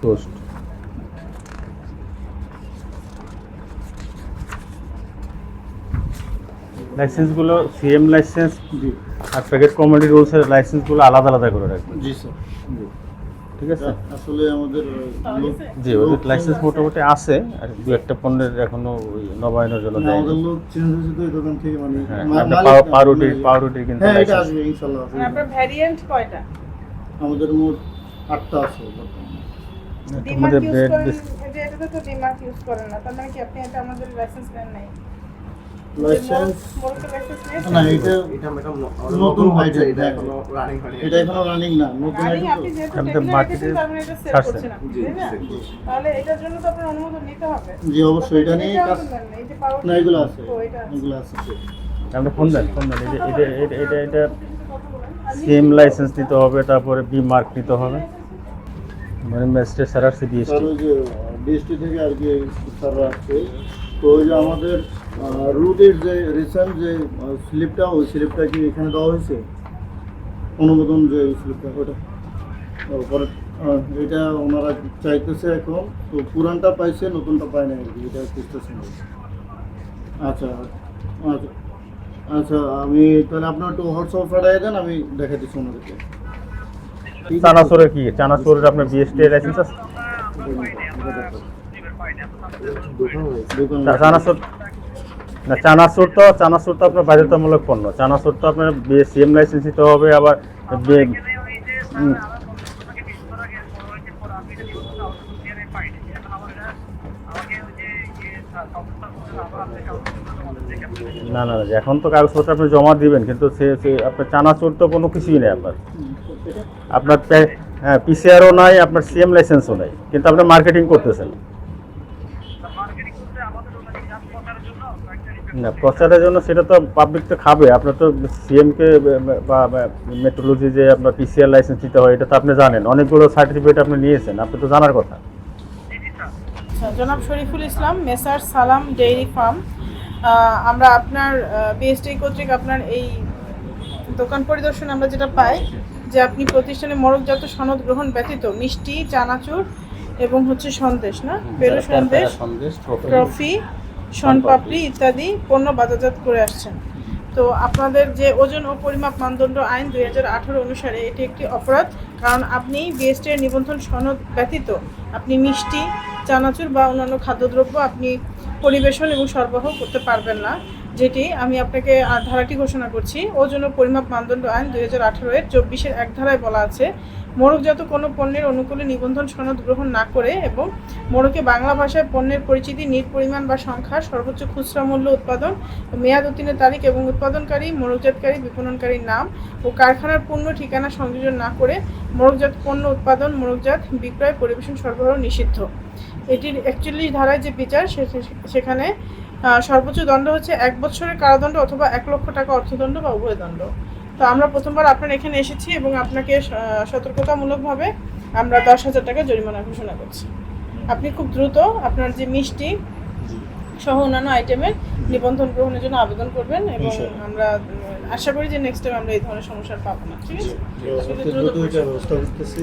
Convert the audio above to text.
Post লাইসেন্সগুলো CM license G R packet committee রুলসের লাইসেন্সগুলো আলাদা আলাদা করে রাখবেন। জি স্যার। জি ঠিক আছে? আসলে আমাদের জি ওদের লাইসেন্স মোটামুটি আছে আর দু একটা পণ্যের এখনও ওই নবায়নের জন্য না, দেয়নি। আমাদের লোক চেঞ্জ হয়েছে তো এই দোকান থেকে মানে হ্যাঁ মা- আপনার মালিক- পাউ- পাউরুটির মানে- পাউরুটির কিন্তু হ্যাঁ এটা লাইসেন্স আসবে ইনশাল্লাহ। আপনার ভ্যারিয়েন্ট কয়টা? আমাদের মোট আটটা আছে বর্তমানে। আমাদের ব্রেড এটা তো ডিমার্ক ইউজ করেন না তার মানে কি আপনি এটা আমাদের লাইসেন্স নেন নাই? লাইসেন্স মোরকের লাইসেন্স নিয়েছেন? না এটা এটা ম্যাডাম নতুন এটা। এখনও রানিং হয়নি। এটা এখনও রানিং না নতুন item আপনি যেহেতু মানে এটা সেল করছেন আপনি জি, তাই না? sell করছি। তাহলে এটার জন্য তো আপনার অনুমোদন নিতে হবে। জি অবশ্যই এটা নিয়ে কাজ না, এগুলো আছে। এগুলো আছে। আপনি ফোন দেন ফোন দেন এটা এটা এটা সিএম লাইসেন্স নিতে হবে, তারপরে বি মার্ক নিতে হবে। মানে ম্যাজিস্ট্রেট স্যার স্যার বিএসটি ওই যে বিএসটি থেকে আর কি স্যাররা আসছে। তো ওই যে আমাদের রুটের যে রিসেন্ট যে স্লিপটা ওই স্লিপটা কি এখানে দেওয়া হয়েছে? অনুমোদন যে স্লিপটা ওটা। পরে এটা ওনারা চাইতেছে এখন। তো পুরানটা পাইছে, নতুনটা পায় না এটা খুঁজতেছে আচ্ছা আচ্ছা। আচ্ছা আমি তাহলে আপনার একটু হোয়াটসঅ্যাপ পাঠিয়ে দেন আমি দেখে দিচ্ছি ওনাদেরকে? চানাচুরের কি চানাচুরের আপনার বিএসটি লাইসেন্স আছে চানাচুর না চানাচুর তো চানাচুর তো আপনার বাধ্যতামূলক পণ্য চানাচুর তো আপনার সিএম লাইসেন্স নিতে হবে আবার উম, না না এখন তো কাগজপত্র আপনি জমা দিবেন কিন্তু সে- আপনার চানাচুর তো কোনো কিছুই নেই আপনার। আপনার হ্যাঁ পিসিআরও নাই আপনার সিএম লাইসেন্সও নাই কিন্তু আপনি মার্কেটিং করতেছেন। না প্রচারের জন্য সেটা তো পাবলিক তো খাবে আপনার তো সিএমকে বা মেট্রোলজি যে আপনার পিসিআর লাইসেন্স দিতে হয় এটা তো আপনি জানেন অনেকগুলো সার্টিফিকেট আপনি নিয়েছেন আপনি তো জানার কথা। আচ্ছা, জনাব শরীফুল ইসলাম মেসার সালাম ডেইরি ফার্ম। আমরা আপনার বিএসটি কর্তৃক আপনার এই দোকান পরিদর্শন আমরা যেটা পাই যে আপনি প্রতিষ্ঠানে মরকজাত সনদ গ্রহণ ব্যতীত মিষ্টি চানাচুর এবং হচ্ছে সন্দেশ না? পেরু সন্দেশ ট্রফি শনপাপড়ি ইত্যাদি পণ্য বাজারজাত করে আসছেন। তো আপনাদের যে ওজন ও পরিমাপ মানদণ্ড আইন দুই হাজার আঠারো অনুসারে এটি একটি অপরাধ কারণ আপনি বিএসটি এর নিবন্ধন সনদ ব্যতীত আপনি মিষ্টি চানাচুর বা অন্যান্য খাদ্যদ্রব্য আপনি পরিবেশন এবং সরবরাহ করতে পারবেন না, যেটি আমি আপনাকে ধারাটি ঘোষণা করছি। ও পরিমাপ মানদণ্ড আইন দুই হাজার আঠারো এর চব্বিশের এক ধারায় বলা আছে মোড়কজাত কোনো পণ্যের অনুকূলে নিবন্ধন সনদ গ্রহণ না করে এবং মোড়কে বাংলা ভাষায় পণ্যের পরিচিতি, নিট পরিমাণ বা সংখ্যা, সর্বোচ্চ খুচরা মূল্য উৎপাদন, মেয়াদ উত্তীর্ণের তারিখ এবং উৎপাদনকারী মোড়কজাতকারী বিপণনকারীর নাম ও কারখানার পূর্ণ ঠিকানা সংযোজন না করে মোড়কজাত পণ্য উৎপাদন মোড়কজাত বিক্রয়, পরিবেশন, সরবরাহ নিষিদ্ধ। এটির একচল্লিশ ধারায় যে বিচার সে- সেখানে সর্বোচ্চ দণ্ড হচ্ছে এক বছরের কারাদণ্ড অথবা এক লক্ষ টাকা অর্থদণ্ড বা উভয় দণ্ড। তো আমরা প্রথমবার আপনার এখানে এসেছি এবং আপনাকে সতর্কতামূলকভাবে আমরা দশ হাজার টাকা জরিমানা ঘোষণা করছি। আপনি খুব দ্রুত আপনার যে মিষ্টি সহ অন্যান্য আইটেমের নিবন্ধন গ্রহণের জন্য আবেদন করবেন এবং আমরা আশা করি যে নেক্সট টাইম আমরা এই ধরনের সমস্যার পাবো না ঠিক আছে? দ্রুত ব্যবস্থা করতেছি।